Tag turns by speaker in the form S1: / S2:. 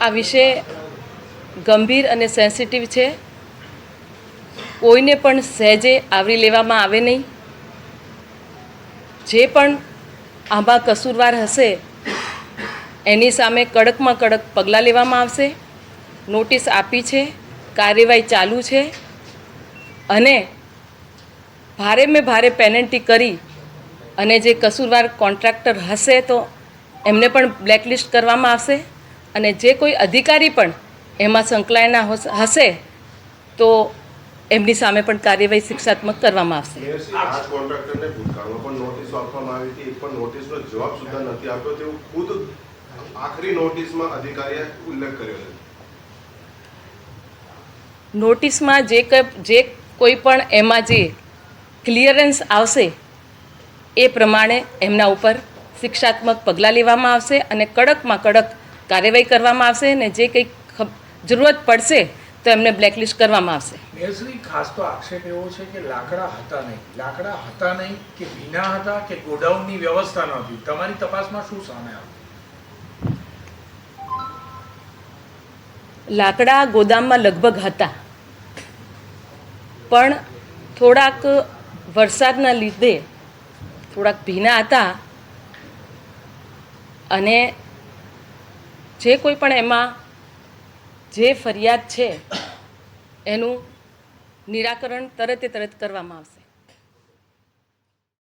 S1: આ વિષય ગંભીર અને સેન્સિટિવ છે. કોઈને પણ સહેજે આવરી લેવામાં આવે નહીં. જે પણ આમાં કસૂરવાર હશે, એની સામે કડકમાં કડક પગલાં લેવામાં આવશે. નોટિસ આપી છે, કાર્યવાહી ચાલુ છે. અને ભારે મેં ભારે પેનલ્ટી કરી અને જે કસૂરવાર કોન્ટ્રાક્ટર હશે તો એમને પણ બ્લેકલિસ્ટ કરવામાં આવશે અને જે કોઈ અધિકારી પણ એમાં સંકળાયેલા હશે તો એમની સામે પણ કાર્યવાહી શિક્ષાત્મક કરવામાં આવશે.
S2: નોટિસમાં
S1: જે જે કોઈ પણ એમાં જે ક્લિયરન્સ આવશે એ પ્રમાણે એમના ઉપર શિક્ષાત્મક પગલાં લેવામાં આવશે અને કડકમાં કડક કાર્યવાહી કરવામાં આવશે અને જે કંઈ જરૂરત પડશે તો એમને બ્લેકલિસ્ટ કરવામાં આવશે.
S3: મેયરશ્રી ખાસ તો આક્ષેપ એવો છે કે લાકડા હતા નહીં. લાકડા હતા નહીં કે વિના હતા કે ગોડાઉનની વ્યવસ્થા નહોતી. તમારી તપાસમાં શું સામે આવ્યું?
S1: લાકડા ગોદામમાં લગભગ હતા. પણ થોડાક વરસાદના લીધે થોડાક ભીના હતા અને જે કોઈ પણ એમાં જે ફરિયાદ છે, એનું નિરાકરણ તરતે તરત કરવામાં આવશે.